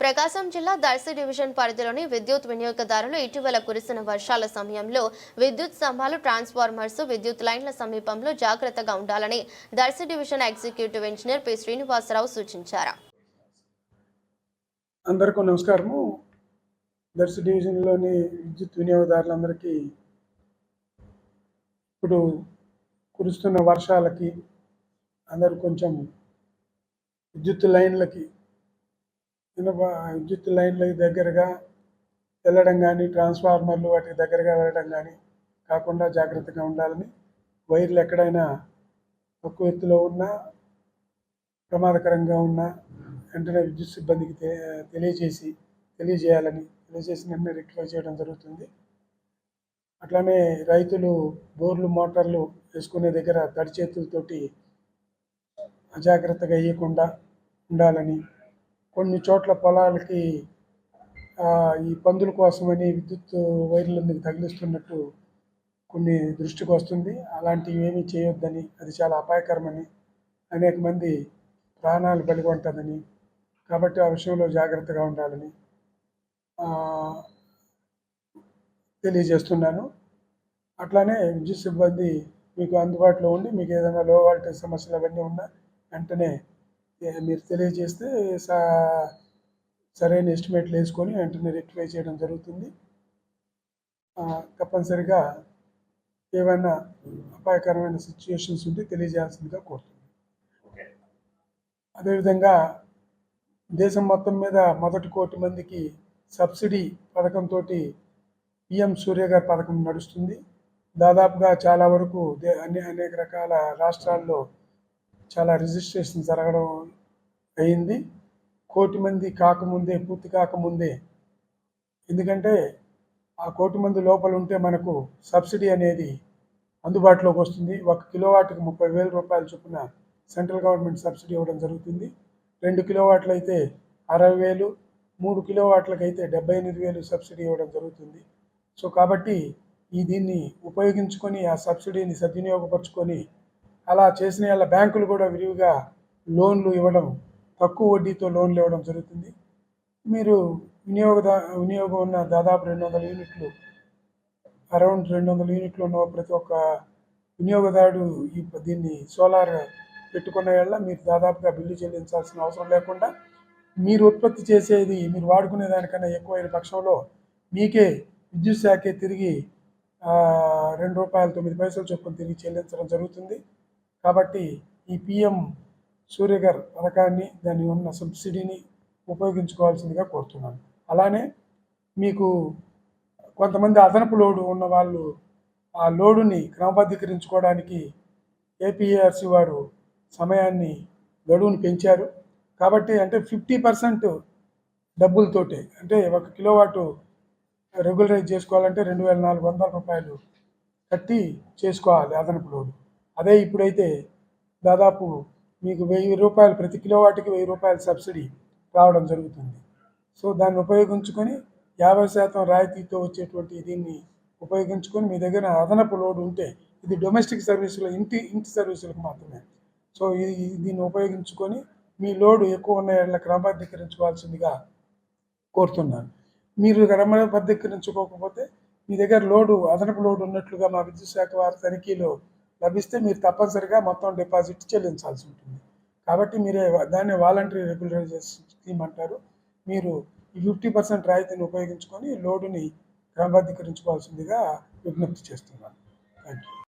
ప్రకాశం జిల్లా దర్శి డివిజన్ పరిధిలోని విద్యుత్ వినియోగదారులు ఇటీవల కురిసిన వర్షాల సమయంలో విద్యుత్ స్తంభాలు ట్రాన్స్ఫార్మర్స్ విద్యుత్ లైన్ల సమీపంలో జాగ్రత్తగా ఉండాలని Darsi division executive engineer P. Srinivasarao సూచించారు. అందరికీ నమస్కారము. దర్శి డివిజన్లోని విద్యుత్ వినియోగదారులందరికీ ఇప్పుడు కురుస్తున్న వర్షాలకి అందరూ కొంచెం విద్యుత్ లైన్లకి విద్యుత్ లైన్లకి దగ్గరగా వెళ్ళడం కానీ ట్రాన్స్ఫార్మర్లు వాటికి దగ్గరగా వెళ్ళడం కానీ కాకుండా జాగ్రత్తగా ఉండాలని వైర్లు ఎక్కడైనా తక్కువ ఎత్తులో ఉన్నా ప్రమాదకరంగా ఉన్న వెంటనే విద్యుత్ సిబ్బందికి తెలియజేసి తెలియజేయాలని తెలియజేసి వెంటనే రెక్టిఫై చేయడం జరుగుతుంది. అట్లానే రైతులు బోర్లు మోటార్లు వేసుకునే దగ్గర తడి చేతులతోటి అజాగ్రత్తగా వేయకుండా ఉండాలని కొన్ని చోట్ల పొలాలకి ఈ పందుల కోసమని విద్యుత్ వైర్లన్నీ తగిలిస్తున్నట్టు కొన్ని దృష్టికి వస్తుంది. అలాంటివి ఏమీ చేయొద్దని అది చాలా అపాయకరమని అనేక మంది ప్రాణాలు బలిగొంటుందని కాబట్టి ఆ విషయంలో జాగ్రత్తగా ఉండాలని తెలియజేస్తున్నాను. అట్లానే విద్యుత్ సిబ్బంది మీకు అందుబాటులో ఉండి మీకు ఏదైనా లో వాల్టేజ్ సమస్యలు అవన్నీ ఉన్నా వెంటనే మీరు తెలియజేస్తే స- సరైన ఎస్టిమేట్లు వేసుకొని వెంటనే రెక్టిఫై చేయడం జరుగుతుంది. తప్పనిసరిగా ఏమైనా అపాయకరమైన సిచ్యుయేషన్స్ ఉంటే తెలియజేయాల్సిందిగా కోరుతున్నాను. అదేవిధంగా దేశం మొత్తం మీద మొదటి కోటి మందికి సబ్సిడీ పథకంతో పిఎం సూర్య గారి పథకం నడుస్తుంది. దాదాపుగా చాలా వరకు అన్ని అనేక రకాల రాష్ట్రాల్లో చాలా రిజిస్ట్రేషన్ జరగడం అయింది. కోటి మంది కాకముందే పూర్తి కాకముందే. ఎందుకంటే ఆ కోటి మంది లోపల ఉంటే మనకు సబ్సిడీ అనేది అందుబాటులోకి వస్తుంది. ఒక కిలోవాట్కి ముప్పై వేల రూపాయల చొప్పున సెంట్రల్ గవర్నమెంట్ సబ్సిడీ ఇవ్వడం జరుగుతుంది. రెండు కిలోవాట్లు అయితే అరవై వేలు మూడు కిలోవాట్లకు అయితే డెబ్బై ఎనిమిది వేలు సబ్సిడీ ఇవ్వడం జరుగుతుంది. సో కాబట్టి ఈ దీన్ని ఉపయోగించుకొని ఆ సబ్సిడీని సద్వినియోగపరుచుకొని అలా చేసిన వాళ్ళ బ్యాంకులు కూడా విరివిగా లోన్లు ఇవ్వడం తక్కువ వడ్డీతో లోన్లు ఇవ్వడం జరుగుతుంది. మీరు వినియోగదా వినియోగం ఉన్న దాదాపు రెండు వందల యూనిట్లు అరౌండ్ రెండు వందల యూనిట్లు ఉన్న ప్రతి ఒక్క వినియోగదారుడు ఈ దీన్ని సోలార్ పెట్టుకున్న వేళ మీరు దాదాపుగా బిల్లు చెల్లించాల్సిన అవసరం లేకుండా మీరు ఉత్పత్తి చేసేది మీరు వాడుకునే దానికన్నా ఎక్కువైన పక్షంలో మీకే విద్యుత్ శాఖే తిరిగి రెండు రూపాయల తొమ్మిది పైసలు చొప్పున తిరిగి చెల్లించడం జరుగుతుంది. కాబట్టి ఈ పిఎం సూర్యగర్ పథకాన్ని దాని ఉన్న సబ్సిడీని ఉపయోగించుకోవాల్సిందిగా కోరుతున్నాను. అలానే మీకు కొంతమంది అదనపు లోడు ఉన్న వాళ్ళు ఆ లోడుని క్రమబద్ధీకరించుకోవడానికి ఏపీఆర్సి వారు సమయాన్ని గడువును పెంచారు. కాబట్టి అంటే ఫిఫ్టీ పర్సెంట్ డబ్బులతోటే అంటే ఒక కిలోవాటు రెగ్యులరైజ్ చేసుకోవాలంటే రెండు వేల నాలుగు వందల రూపాయలు కట్టి చేసుకోవాలి అదనపు లోడు. అదే ఇప్పుడైతే దాదాపు మీకు వెయ్యి రూపాయలు ప్రతి కిలోవాట్కి వెయ్యి రూపాయల సబ్సిడీ రావడం జరుగుతుంది. సో దాన్ని ఉపయోగించుకొని యాభై శాతం రాయితీతో వచ్చేటువంటి దీన్ని ఉపయోగించుకొని మీ దగ్గర అదనపు లోడ్ ఉంటే ఇది డొమెస్టిక్ సర్వీసులు ఇంటి ఇంటి సర్వీసులకు మాత్రమే. సో ఇది ఇది- దీన్ని ఉపయోగించుకొని మీ లోడు ఎక్కువ ఉన్న ఏళ్ళ క్రమబద్ధీకరించుకోవాల్సిందిగా కోరుతున్నాను. మీరు క్రమబద్ధీకరించుకోకపోతే మీ దగ్గర లోడు అదనపు లోడు ఉన్నట్లుగా మా విద్యుత్ శాఖ వారి తనిఖీలో లభిస్తే మీరు తప్పనిసరిగా మొత్తం డిపాజిట్ చెల్లించాల్సి ఉంటుంది. కాబట్టి మీరే దాన్ని వాలంటరీ రెగ్యులరైజేషన్ స్కీమ్ అంటారు. మీరు ఈ ఫిఫ్టీ పర్సెంట్ రాయితీని ఉపయోగించుకొని లోడుని క్రమబద్ధీకరించుకోవాల్సిందిగా విజ్ఞప్తి చేస్తున్నాను. Thank you